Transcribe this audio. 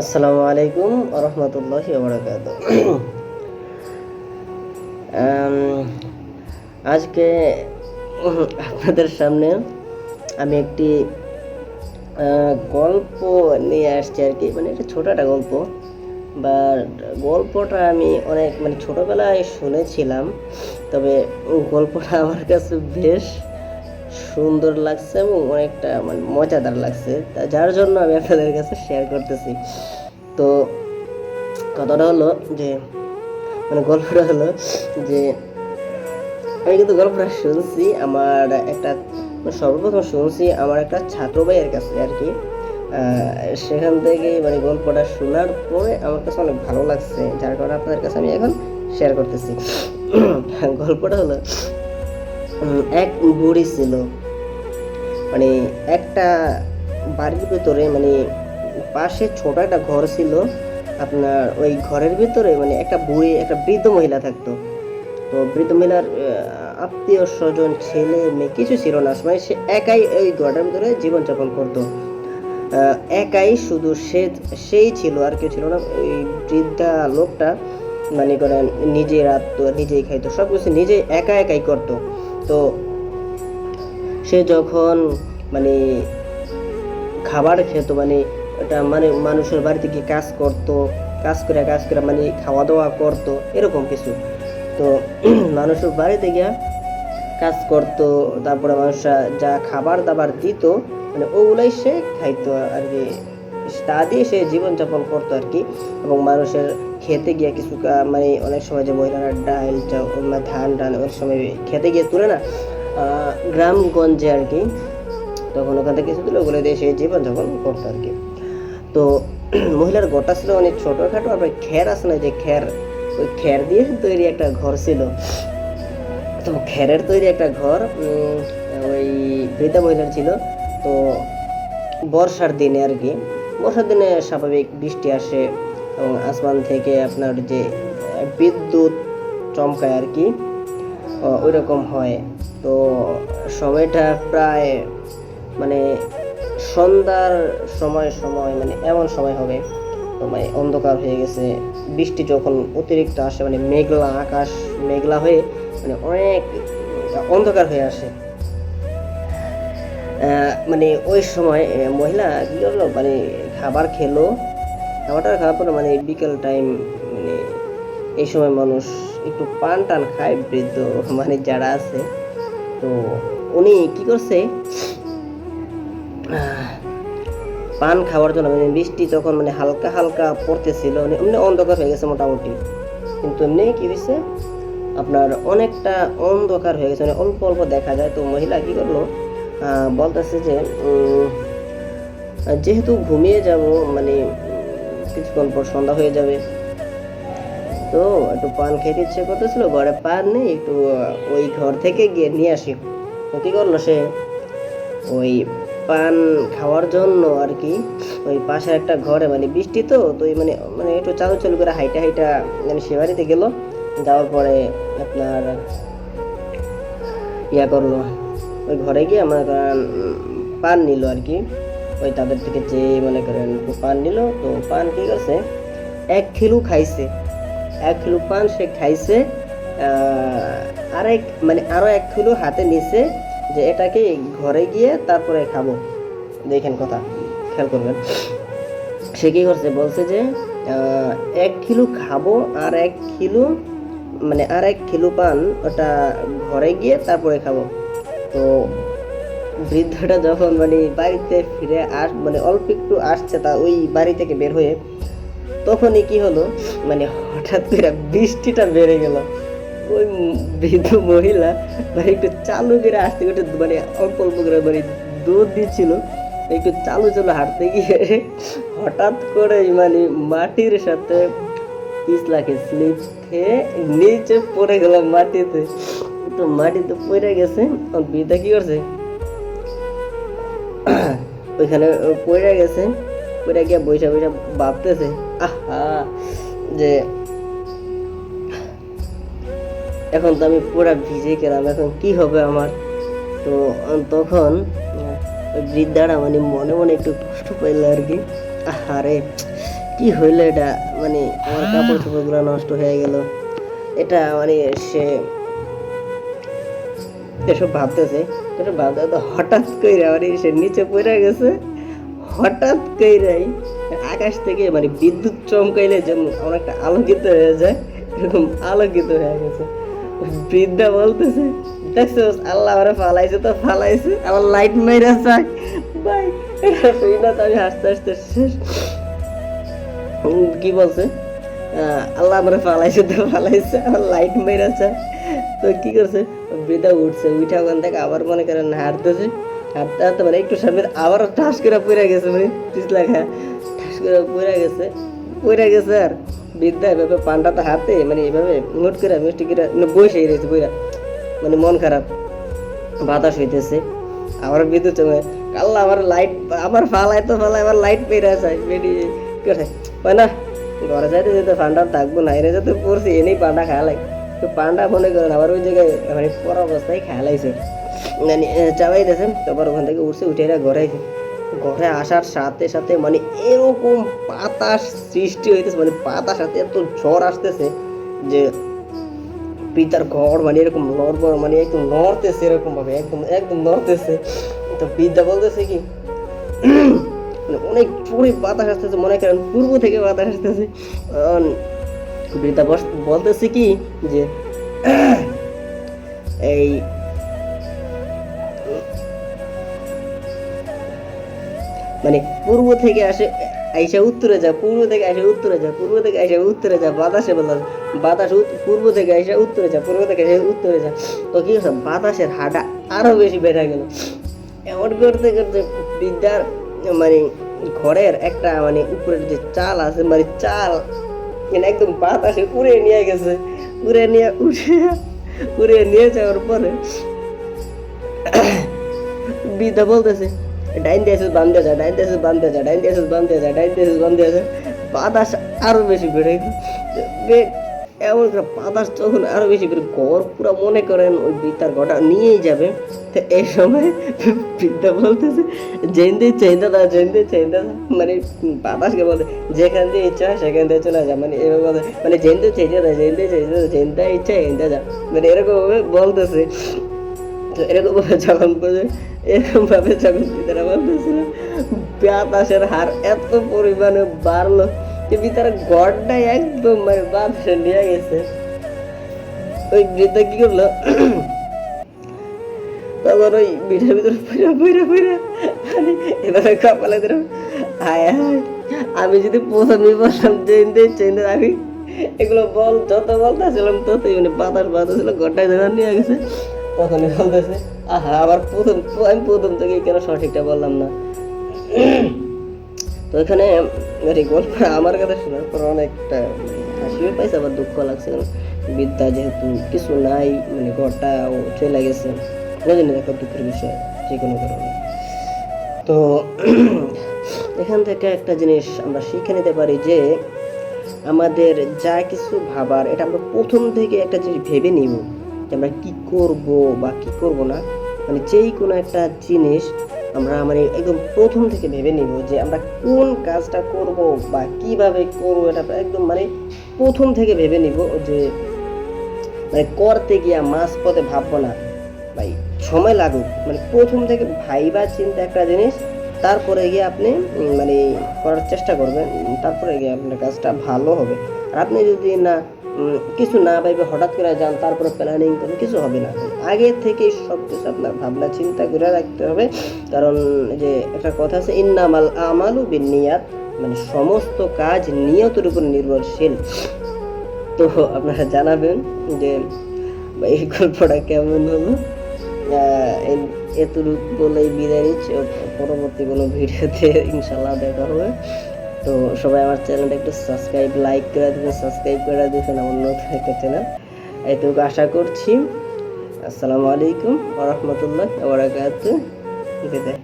আসসালামু আলাইকুম রহমতুল্লাহ বরকাত আজকে আপনাদের সামনে আমি একটি গল্প নিয়ে আসছি আর কি। মানে একটা ছোট একটা গল্প বা গল্পটা আমি অনেক মানে ছোটবেলায় শুনেছিলাম, তবে গল্পটা আমার কাছে বেশ সুন্দর লাগছে এবং অনেকটা মানে মজাদার লাগছে। যার জন্য আমি আপনাদের কাছে শেয়ার করতেছি। তো কথাটা হলো যে মানে গল্পটা হলো যে, আমি কিন্তু গল্পটা শুনছি, আমার একটা মানে সর্বপ্রথম শুনছি আমার একটা ছাত্র ভাইয়ের কাছে আর কি। সেখান থেকে মানে গল্পটা শোনার পরে আমার কাছে অনেক ভালো লাগছে, যার কারণে আপনাদের কাছে আমি এখন শেয়ার করতেছি। গল্পটা হলো এক বুড়ি ছিল। মানে একটা বাড়ির ভিতরে মানে পাশে ছোট একটা ঘর ছিল। আপনার ওই ঘরের ভিতরে মানে একটা বুড়ি একটা বৃদ্ধ মহিলা থাকতো। তো বৃদ্ধ মহিলার আত্মীয় স্বজন, ছেলে মেয়ে কিছু ছিল না। মানে সে একাই ওই ঘরটার ভিতরে জীবনযাপন করতো। একাই শুধু সে, সেই ছিল, আর কেউ ছিল না। ওই বৃদ্ধা লোকটা মানে করেন নিজে রাখতো নিজেই খাইতো। সব কিছু নিজে একা একাই করতো। তো সে যখন মানে খাবার খেত মানে এটা মানে মানুষের বাড়িতে গিয়ে কাজ করত, কাজ করে কাজ করে মানে খাওয়া দাওয়া করত, এরকম কিছু। তো মানুষের বাড়িতে গিয়া কাজ করত, তারপরে মানুষরা যা খাবার দাবার দিত মানে ওগুলাই সে খাইতো আর কি। তা দিয়ে সে জীবনযাপন করতো আর কি। এবং মানুষের খেতে গিয়ে কিছু মানে অনেক সময় যে মহিলারা ডাল ধান, ডাল অনেক সময় খেতে গিয়ে তুলে না গ্রামগঞ্জে আর কি, তখন ওখান থেকে কিছু দিলে ওগুলো দিয়ে সে জীবনযাপন করতো আর কি। তো মহিলার গোটা ছিল অনেক ছোটোখাটো ওই খের আছে না যে খের, ওই খের দিয়ে তৈরি একটা ঘর ছিল। তো খেরের তৈরি একটা ঘর ওই বৃদ্ধা মহিলার ছিল। তো বর্ষার দিনে আর কি বর্ষার দিনে স্বাভাবিক বৃষ্টি আসে এবং আসমান থেকে আপনার যে বিদ্যুৎ চমকায় আর কি ওই রকম হয়। তো সময়টা প্রায় মানে সন্ধ্যার সময় সময় মানে এমন সময় হবে মানে অন্ধকার হয়ে গেছে। বৃষ্টি যখন অতিরিক্ত আসে মানে মেঘলা আকাশ মেঘলা হয়ে মানে অনেক অন্ধকার হয়ে আসে। মানে ওই সময় মহিলা কি করল? মানে খাবার খেলো। খাবারটা খাওয়ার পরে মানে বিকেল টাইম মানে এই সময় মানুষ একটু পান টান খায়, বৃদ্ধ মানে যারা আছে। তো উনি কি করছে? পান খাওয়ার জন্য মানে বৃষ্টি তখন মানে হালকা হালকা পড়তেছিল। মানে এমনি অন্ধকার হয়ে গেছে মোটামুটি। কিন্তু এমনি কি হয়েছে আপনার অনেকটা অন্ধকার হয়ে গেছে। মানে অল্প অল্প দেখা যায়। তো মহিলা কি করল? বলতেছে যে যেহেতু ঘুমিয়ে যাব মানে কিছুক্ষণ পর সন্ধ্যা হয়ে যাবে। তো একটু পান খেতে ইচ্ছে করতেছিল, ঘরে পান নেই, একটু ওই ঘর থেকে গিয়ে নিয়ে আসি। তো কী করল সে? ওই পান খাওয়ার জন্য আর কি, ওই পাশে একটা ঘরে মানে বৃষ্টি তো তো মানে মানে একটু চালু চালু করে হাইটা হাইটা মানে সে বাড়িতে গেলো। যাওয়ার পরে আপনার ইয়া করল। ওই ঘরে গিয়ে মনে করেন পান নিল আর কি। ওই তাদের থেকে যে মনে করেন পান নিল, তো পান কি করছে? এক কিলো খাইছে। এক কিলো পান সে খাইছে আরেক মানে আরও এক কিলো হাতে নিছে যে এটাকে ঘরে গিয়ে তারপরে খাব। দেখেন কথা, খেয়াল করবেন। সে কী করছে? বলছে যে এক কিলো খাব, আর এক কিলো মানে আর এক কিলো পান ওটা ঘরে গিয়ে তারপরে খাব। তো বৃদ্ধটা যখন মানে বাড়িতে ফিরে আস মানে অল্প একটু আসছে তা ওই বাড়ি থেকে বের হয়ে তখনই কি হলো মানে হঠাৎ করে বৃষ্টিটা বেড়ে গেল। ওই বৃদ্ধ মহিলা মানে একটু চালু করে আসতে একটু মানে অল্প অল্প করে মানে দুধ দিচ্ছিল। একটু চালু চালু হাঁটতে গিয়ে হঠাৎ করে মানে মাটির সাথে পিছলাকে স্লিপ খেয়ে নিচে পড়ে গেল মাটিতে। তো মাটিতে পড়ে গেছে আর বৃদ্ধা কি করছে? ওইখানে পড়ে গেছে, পড়ে গিয়ে বৈশা বৈশা ভাবতেছে, আহা, যে এখন তো আমি পুরা ভিজে গেলাম, এখন কি হবে আমার? তো তখন বৃদ্ধাটা মানে মনে মনে একটু কষ্ট পাইলো আর কি। আরে কি হইল এটা? মানে আমার কাপড় চোপড়গুলো নষ্ট হয়ে গেল। এটা মানে সে এসব ভাবতেছে, এসব ভাবতে ভাবতে হঠাৎ কইরা মানে সে নিচে পড়ে গেছে। হঠাৎ কইরাই আকাশ থেকে মানে বিদ্যুৎ চমকাইলে যেমন অনেকটা আলোকিত হয়ে যায়, এরকম আলোকিত হয়ে গেছে। বৃদ্ধা বলতেছে, দেখছ, আল্লাহ আমারে ফালাইছে তো ফালাইছে আমার লাইট মেরে চাই ভাই, এটা না তো আমি হাসতে হাসতে শেষ। কি বলছে? আল্লাহ আমার ফালাইছে তো ফালাইছে আমার লাইট মেরে চাই তো কি করছে? বৃদ্ধা উঠছে, উঠে ওখান থেকে আবার মনে করেন হাঁটতেছে হাঁটতে হাঁটতে মানে একটু সামনে আবার ঠাস করে পড়ে গেছে মানে পিছলা খা ঠাস করে পড়ে গেছে পড়ে গেছে আর। বৃদ্ধা এভাবে পান্ডাতে হাতে মানে এভাবে মোট করে, মিষ্টি করে মানে বসে রয়েছে বইরা মানে মন খারাপ, বাতাস হইতেছে। আবার বিদ্যুৎ চমে আল্লাহ আমার লাইট আমার ফালায় তো ফালায়, আমার লাইট পেয়ে যায় বেরিয়ে করে না, ঘরে যাইতে যেতে পান্ডা থাকব না এরা যাতে পড়ছি, এনেই পান্ডা খাওয়া লাগে তো পান্ডা মনে করেন আবার ওই জায়গায় মানে পর অবস্থায় খেয়া লাগছে মানে চাবাই দিয়েছে তারপর ওখান থেকে উঠছে, উঠে এরা ঘরে ঘরে আসার সাথে সাথে মানে এরকম বাতাস সৃষ্টি হইতেছে মানে বাতাস সাথে এত ঝড় আসতেছে যে পিতার ঘর মানে এরকম নড়বড় মানে একদম নড়তেছে এরকম ভাবে একদম একদম নড়তেছে। তো বিদ্যা বলতেছে কি মানে অনেক জোরে বাতাস আসতেছে, মনে করেন পূর্ব থেকে বাতাস আসতেছে। বৃদ্ধা বলতেছে কি যে, এই মানে পূর্ব থেকে আসে, আইসা উত্তরে যা, পূর্ব থেকে আসে উত্তরে যা, পূর্ব থেকে আসে উত্তরে যা, বাতাসে বলা বাতাস পূর্ব থেকে আসে উত্তরে যা, পূর্ব থেকে আসে উত্তরে যা। তো কি হচ্ছে বাতাসের হাঁটা আরও বেশি বেড়ে গেল। এমন করতে করতে বিদ্যার মানে ঘরের একটা মানে উপরের যে চাল আছে মানে চাল মানে একদম বাতাসে উড়ে নিয়ে গেছে। উড়ে নিয়ে উঠে উড়ে নিয়ে যাওয়ার পরে বিদা বলতেছে, ডাইন দিয়েছিস বান্ধে যা, ডাইন দিয়েছিস বান্ধে যা, ডাইন দিয়েছিস বান্ধে যা, ডাইন দিয়েছিস বান্ধে যা। বাতাস আরও বেশি বেড়ে এমন করে বাতাস যখন আরও বেশি করে ঘর পুরো মনে করেন ওই বিদ্যার ঘরটা নিয়েই যাবে। তো এই সময় বিদ্যা বলতেছে, জেন্দে চেন্দা দা জেন্দে চেন্দা দা মানে বাতাসকে বলতে যেখান দিয়ে ইচ্ছা হয় সেখান দিয়ে চলে যা। মানে বলে মানে জেন্দে চেঞ্জে দা জেন্দে চেঞ্জে দা জেন্দা ইচ্ছা এন্দা যা। মানে এরকমভাবে বলতেছে। তো এরকম ভাবে যখন বলে এরকম ভাবে যখন বলতেছিল, বাতাসের হার এত পরিমাণে বাড়লো। যে ভিতরে গড়টাই একদম মানে বাতাসে নিয়ে গেছে। ওই বৃদ্ধ কি করল? তখন ওই বিড়ার ভিতরে পইরা পইরা পইরা মানে এভাবে কপালে ধরে হায় হায়। আমি যদি প্রথমে বললাম চেন দে চেন আমি এগুলো বল, যত বলতেছিলাম, ততই মানে বাতাস বাতাস ছিল, গড়টাই ধরে নিয়ে গেছে। তখনই বলতেছে, আহা, আবার প্রথম, আমি প্রথম থেকে কেন সঠিকটা বললাম না? তো এখানে গল্প আমার কাছে শোনার পর অনেকটা হাসিও পাইছে, আবার দুঃখ লাগছে বিদ্যা যেহেতু কিছু নাই মানে ঘরটা ও চলে গেছে। বুঝলেন একটা দুঃখের বিষয়, যে কোনো কারণে। তো এখান থেকে একটা জিনিস আমরা শিখে নিতে পারি যে আমাদের যা কিছু ভাবার, এটা আমরা প্রথম থেকে একটা জিনিস ভেবে নিব যে আমরা কী করব বা কী করব না। মানে যেই কোনো একটা জিনিস আমরা মানে একদম প্রথম থেকে ভেবে নিব যে আমরা কোন কাজটা করব বা কীভাবে করব এটা একদম মানে প্রথম থেকে ভেবে নিব যে মানে করতে গিয়া মাঝ পথে ভাববো না। ভাই, সময় লাগুক। মানে প্রথম থেকে ভাইবা চিন্তা একটা জিনিস, তারপরে গিয়ে আপনি মানে করার চেষ্টা করবেন তারপরে গিয়ে আপনার কাজটা ভালো হবে। আর আপনি যদি না কিছু না ভাইবে হঠাৎ করে যান, তারপরে প্ল্যানিং করেন, কিছু হবে না। আগে থেকে সব কিছু আপনার ভাবনা, চিন্তা করে রাখতে হবে। কারণ যে একটা কথা আছে, ইন্নামাল আমালু বিনিয়াত মানে সমস্ত কাজ নিয়তের উপর নির্ভরশীল। তো আপনারা জানাবেন যে, এই গল্পটা কেমন হলো? এতটুকু বলেই বিদায় নিচ্ছি। পরবর্তী কোনো ভিডিওতে ইনশাল্লাহ দেখা হবে। তো সবাই আমার চ্যানেলটা একটু সাবস্ক্রাইব লাইক করে দেবেন সাবস্ক্রাইব করে দেবেন, আমার নতুন একটা চ্যানেল এইটুকু আশা করছি। আসসালামু আলাইকুম ওরহমতুল্লাহ বারাকাতুহু। বিদায়